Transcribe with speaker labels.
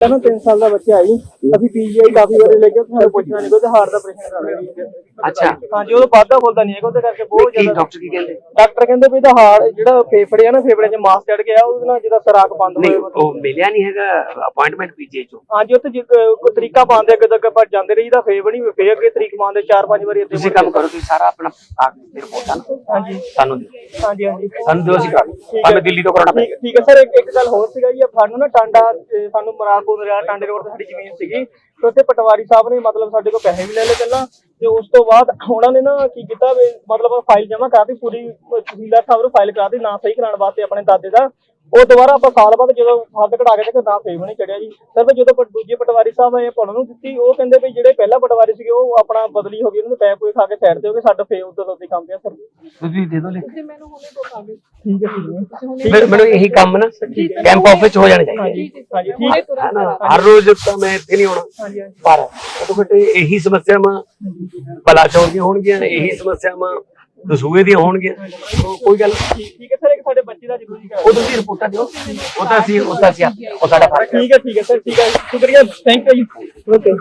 Speaker 1: ਨਾ 3 ਸਾਲ ਦਾ ਬੱਚਾ ਹੈ ਜੀ। ਅਸੀਂ ਪੀਜੀਆਈ ਕਾਫੀ ਵਾਰੀ ਲੈ ਕੇ ਉੱਥੇ ਪੁੱਛਣਾ ਨਹੀਂ ਕੋਈ ਤੇ ਹਾਰਟ ਦਾ ਆਪਰੇਸ਼ਨ ਕਰਾਉਣਾ ਜੀ।
Speaker 2: ਅੱਛਾ।
Speaker 1: ਹਾਂਜੀ ਉਹ ਵਾਧਾ ਫੁੱਲਦਾ ਨਹੀਂ ਹੈਗਾ ਉਹਦੇ ਕਰਕੇ ਬਹੁਤ
Speaker 2: ਕੀ
Speaker 1: ਜ਼ਿਆਦਾ
Speaker 2: ਡਾਕਟਰ ਕੀ ਕਹਿੰਦੇ?
Speaker 1: ਡਾਕਟਰ ਕਹਿੰਦੇ ਵੀ ਇਹਦਾ ਹਾਰਟ ਜਿਹੜਾ ਫੇਫੜੇ ਆ ਨਾ ਫੇਫੜੇ 'ਚ ਮਾਸ ਚੜ ਗਿਆ ਉਹਦੇ ਨਾਲ ਜਿਹਦਾ ਸਰਾਖ ਬੰਦ
Speaker 2: ਨਹੀਂ
Speaker 1: ਹੋਏ
Speaker 2: ਉਹ ਮਿਲਿਆ ਨਹੀਂ ਹੈਗਾ ਅਪਾਇੰਟਮੈਂਟ ਪੀਜੇ ਚੋਂ।
Speaker 1: ਹਾਂਜੀ ਉੱਥੇ ਕੋਈ ਤਰੀਕਾ ਪਾਉਂਦੇ ਅੱਗੇ ਤੱਕ ਆਪਾਂ ਜਾਂਦੇ ਰਹੀ ਦਾ ਫੇਵ ਨਹੀਂ ਫੇਰ ਅੱਗੇ ਤਰੀਕ ਪਾਉਂਦੇ ਚਾਰ ਪੰਜ ਵਾਰੀ ਅੱਗੇ
Speaker 2: ਤੁਸੀਂ ਕੰਮ ਕਰੋ ਤੁਸੀਂ ਸਾਰਾ ਆਪਣਾ ਆ ਕੇ ਰਿਪੋਰਟਾਂ ਨਾ
Speaker 1: ਹਾਂਜੀ।
Speaker 2: ਸਾਨੂੰ ਦਿਓ।
Speaker 1: ਹਾਂਜੀ ਹਾਂਜੀ।
Speaker 2: ਸਾਨੂੰ ਦਿਓ ਅਸੀਂ
Speaker 1: ਹੈ।
Speaker 2: ਸਾਨੂੰ ਦਿੱਲੀ ਤੋਂ ਕਰਾਉਣਾ
Speaker 1: ਠੀਕ ਠੀਕ ਹੈ ਸਰ ਇੱਕ ਇੱਕ ਗੱਲ ਹੋਰ ਸੀਗਾ ਜੀ ਸਾਨੂੰ ਨਾ ਟਾਂਡਾ ਸਾਨੂੰ ਮਰਾਰਪੁਰ ਰਿਹਾ ਟਾਂਡੇ ਰੋਡ ਤੇ ਸਾਡੀ ਜ਼ਮੀਨ ਸੀਗੀ ਤੇ ਉੱਥੇ ਪਟਵਾਰੀ ਸਾਹਿਬ ਨੇ ਮਤਲਬ ਸਾਡੇ ਕੋਲ ਪੈਸੇ ਵੀ ਲੈ ਲਏ ਪਹਿਲਾਂ ਤੇ ਉਸ ਤੋਂ ਬਾਅਦ ਉਹਨਾਂ ਨੇ ਨਾ ਕੀ ਕੀਤਾ ਵੀ ਮਤਲਬ ਫਾਈਲ ਜਮ੍ਹਾਂ ਕਰਾਤੀ, ਪੂਰੀ ਤਹਿਸੀਲਦਾਰ ਸਾਹਿਬ ਨੂੰ ਫਾਈਲ ਕਰਾਤੀ, ਨਾ ਸਹੀ ਕਰਾਉਣ ਵਾਸਤੇ ਆਪਣੇ ਦਾਦੇ ਦਾ ਉਹ ਦੁਬਾਰਾ ਆਪਾਂ ਸਾਲ ਬਾਅਦ ਜਦੋਂ ਫਰਦ ਕਢਾ ਕੇ ਤੇ ਨਾ ਫੇਮ ਨਹੀਂ ਚੜਿਆ ਜੀ। ਸਰ ਫਿਰ ਜਦੋਂ ਦੂਜੇ ਪਟਵਾਰੀ ਸਾਹਿਬ ਆਏ ਪੜਨ ਨੂੰ ਦਿੱਤੀ। ਉਹ ਕਹਿੰਦੇ ਵੀ ਜਿਹੜੇ ਪਹਿਲਾ ਪਟਵਾਰੀ ਸੀਗੇ ਉਹ ਆਪਣਾ ਬਦਲੀ ਹੋ ਗਈ ਉਹਨਾਂ ਨੇ ਪੈ ਕੋਈ ਖਾ ਕੇ ਸਾਈਡ ਤੇ ਹੋ ਗਏ ਸਾਡਾ ਫੇਮ ਉਦੋਂ ਤੋਂ ਕੰਮ ਪਿਆ ਸਰ।
Speaker 2: ਤੁਸੀਂ ਦੇ ਦਿਓ ਲਿਖ।
Speaker 3: ਤੁਸੀਂ ਮੈਨੂੰ ਹੁਣੇ ਦੋ ਕਾਗਜ਼
Speaker 1: ਠੀਕ ਹੈ ਠੀਕ ਹੈ।
Speaker 2: ਮੈਨੂੰ ਇਹੀ ਕੰਮ ਨਾ ਕੈਂਪ ਆਫਿਸ 'ਚ ਹੋ ਜਾਣਾ ਚਾਹੀਦਾ।
Speaker 1: ਹਾਂਜੀ ਠੀਕ ਹੈ।
Speaker 2: ਹਰ ਰੋਜ਼ ਤਾਂ ਮੈਂ ਇੱਥੇ ਨਹੀਂ ਆਉਣਾ।
Speaker 1: ਹਾਂਜੀ ਹਾਂਜੀ।
Speaker 2: ਪਰ ਉਹ ਫਿਰ ਇਹੀ ਸਮੱਸਿਆਵਾਂ ਭਲਾ ਚੌਰ ਦੀਆਂ ਹੋਣਗੀਆਂ ਇਹੀ ਸਮੱਸਿਆਵਾਂ ਦਸੂਏ ਦੀਆਂ ਹੋਣਗੀਆਂ। ਉਹ ਕੋਈ ਗੱਲ।
Speaker 1: ਠੀਕ ਹੈ ਸਰ ਇੱਕ ਸਾਡੇ ਬੱਚੇ ਦਾ ਜ਼ਰੂਰੀ ਕਰ
Speaker 2: ਉਹ ਤੁਸੀਂ ਰਿਪੋਰਟਾਂ ਦਿਓ। ਉਹ ਤਾਂ ਅਸੀਂ ਉਹ ਤਾਂ ਅਸੀਂ ਉਹ ਸਾਡਾ
Speaker 1: ਠੀਕ ਹੈ ਠੀਕ ਹੈ ਸਰ ਠੀਕ ਹੈ। ਸ਼ੁਕਰੀਆ ਥੈਂਕ ਯੂ ਜੀ। ਓਕੇ।